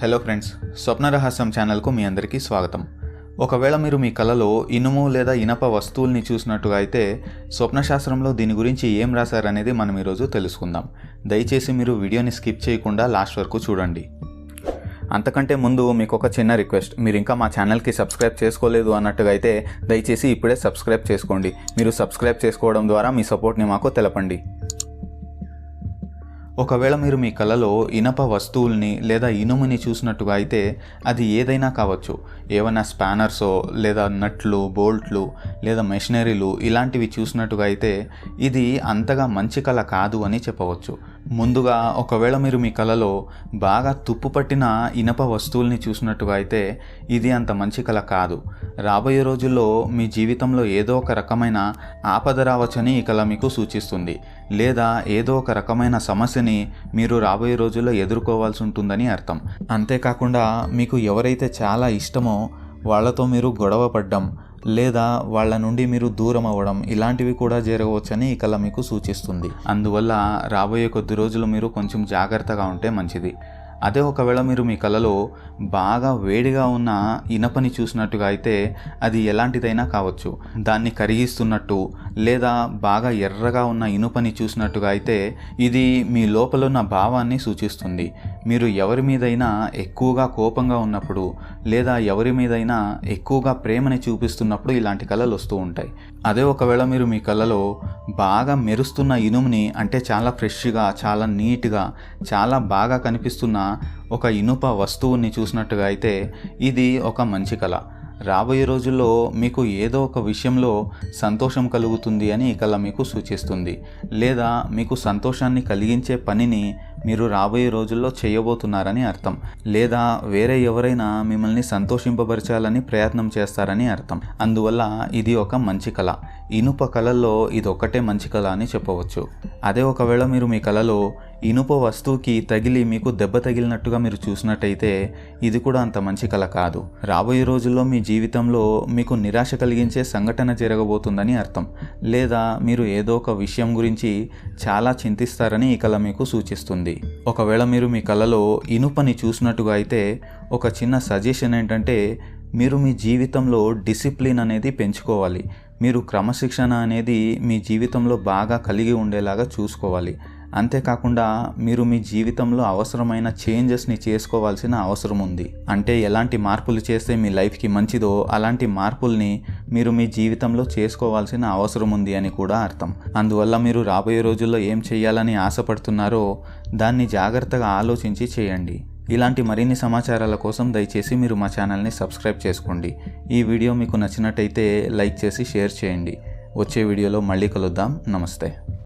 Hello friends స్వప్న రహస్యం ఛానల్కు మీ అందరికీ స్వాగతం. ఒకవేళ మీరు మీ కలలో ఇనుము లేదా ఇనప వస్తువుల్ని చూసినట్టుగా అయితే స్వప్నశాస్త్రంలో దీని గురించి ఏం రాశారనేది మనం ఈరోజు తెలుసుకుందాం. దయచేసి మీరు వీడియోని స్కిప్ చేయకుండా లాస్ట్ వరకు చూడండి. అంతకంటే ముందు మీకు ఒక చిన్న రిక్వెస్ట్. మీరు ఇంకా మా ఛానల్కి సబ్స్క్రైబ్ చేసుకోలేదు అన్నట్టుగా అయితే దయచేసి ఇప్పుడే సబ్స్క్రైబ్ చేసుకోండి. మీరు సబ్స్క్రైబ్ చేసుకోవడం ద్వారా మీ సపోర్ట్ని మాకు తెలపండి. ఒకవేళ మీరు మీ కలలో ఇనప వస్తువుల్ని లేదా ఇనుముని చూసినట్టుగా అయితే అది ఏదైనా కావచ్చు. ఏవైనా స్పానర్సో లేదా నట్లు బోల్ట్లు లేదా మెషినరీలు ఇలాంటివి చూసినట్టుగా అయితే ఇది అంతగా మంచి కళ కాదు అని చెప్పవచ్చు. ముందుగా ఒకవేళ మీరు మీ కలలో బాగా తుప్పు పట్టిన ఇనప వస్తువుల్ని చూసినట్టుగా అయితే ఇది అంత మంచి కళ కాదు. రాబోయే రోజుల్లో మీ జీవితంలో ఏదో ఒక రకమైన ఆపద రావచ్చని ఈ కళ మీకు సూచిస్తుంది. లేదా ఏదో ఒక రకమైన సమస్యని మీరు రాబోయే రోజుల్లో ఎదుర్కోవాల్సి ఉంటుందని అర్థం. అంతేకాకుండా మీకు ఎవరైతే చాలా ఇష్టమో వాళ్ళతో మీరు గొడవ పడ్డం లేదా వాళ్ళ నుండి మీరు దూరం అవ్వడం ఇలాంటివి కూడా జరగవచ్చని ఈ కళ మీకు సూచిస్తుంది. అందువల్ల రాబోయే కొద్ది రోజులు మీరు కొంచెం జాగ్రత్తగా ఉంటే మంచిది. అదే ఒకవేళ మీరు మీ కలలో బాగా వేడిగా ఉన్న ఇనపని చూసినట్టుగా అయితే అది ఎలాంటిదైనా కావచ్చు. దాన్ని కరిగిస్తున్నట్టు లేదా బాగా ఎర్రగా ఉన్న ఇనుపని చూసినట్టుగా అయితే ఇది మీ లోపలున్న భావాన్ని సూచిస్తుంది. మీరు ఎవరి మీదైనా ఎక్కువగా కోపంగా ఉన్నప్పుడు లేదా ఎవరి మీదైనా ఎక్కువగా ప్రేమని చూపిస్తున్నప్పుడు ఇలాంటి కళలు వస్తూ ఉంటాయి. అదే ఒకవేళ మీరు మీ కళలో బాగా మెరుస్తున్న ఇనుముని అంటే చాలా ఫ్రెష్గా చాలా నీట్గా చాలా బాగా కనిపిస్తున్న ఒక ఇనుప వస్తువుని చూసినట్టుగా అయితే ఇది ఒక మంచి కళ. రాబోయే రోజుల్లో మీకు ఏదో ఒక విషయంలో సంతోషం కలుగుతుంది అని ఈ కళ మీకు సూచిస్తుంది. లేదా మీకు సంతోషాన్ని కలిగించే పనిని మీరు రాబోయే రోజుల్లో చేయబోతున్నారని అర్థం. లేదా వేరే ఎవరైనా మిమ్మల్ని సంతోషింపబరచాలని ప్రయత్నం చేస్తారని అర్థం. అందువల్ల ఇది ఒక మంచి కళ. ఇనుప కళల్లో ఇది ఒక్కటే మంచి కళ అని చెప్పవచ్చు. అదే ఒకవేళ మీరు మీ కళలో ఇనుప వస్తువుకి తగిలి మీకు దెబ్బ తగిలినట్టుగా మీరు చూసినట్టయితే ఇది కూడా అంత మంచి కళ కాదు. రాబోయే రోజుల్లో మీ జీవితంలో మీకు నిరాశ కలిగించే సంఘటన జరగబోతుందని అర్థం. లేదా మీరు ఏదో ఒక విషయం గురించి చాలా చింతిస్తారని ఈ కళ మీకు సూచిస్తుంది. ఒకవేళ మీరు మీ కళలో ఇనుపని చూసినట్టుగా అయితే ఒక చిన్న సజెషన్ ఏంటంటే మీరు మీ జీవితంలో డిసిప్లిన్ అనేది పెంచుకోవాలి. మీరు క్రమశిక్షణ అనేది మీ జీవితంలో బాగా కలిగి ఉండేలాగా చూసుకోవాలి. అంతేకాకుండా మీరు మీ జీవితంలో అవసరమైన చేంజెస్ని చేసుకోవాల్సిన అవసరం ఉంది. అంటే ఎలాంటి మార్పులు చేస్తే మీ లైఫ్కి మంచిదో అలాంటి మార్పుల్ని మీరు మీ జీవితంలో చేసుకోవాల్సిన అవసరం ఉంది అని కూడా అర్థం. అందువల్ల మీరు రాబోయే రోజుల్లో ఏం చేయాలని ఆశపడుతున్నారో దాన్ని జాగ్రత్తగా ఆలోచించి చేయండి. ఇలాంటి మరిన్ని సమాచారాల కోసం దయచేసి మీరు మా ఛానల్ని సబ్స్క్రైబ్ చేసుకోండి. ఈ వీడియో మీకు నచ్చినట్టయితే లైక్ చేసి షేర్ చేయండి. వచ్చే వీడియోలో మళ్ళీ కలుద్దాం. నమస్తే.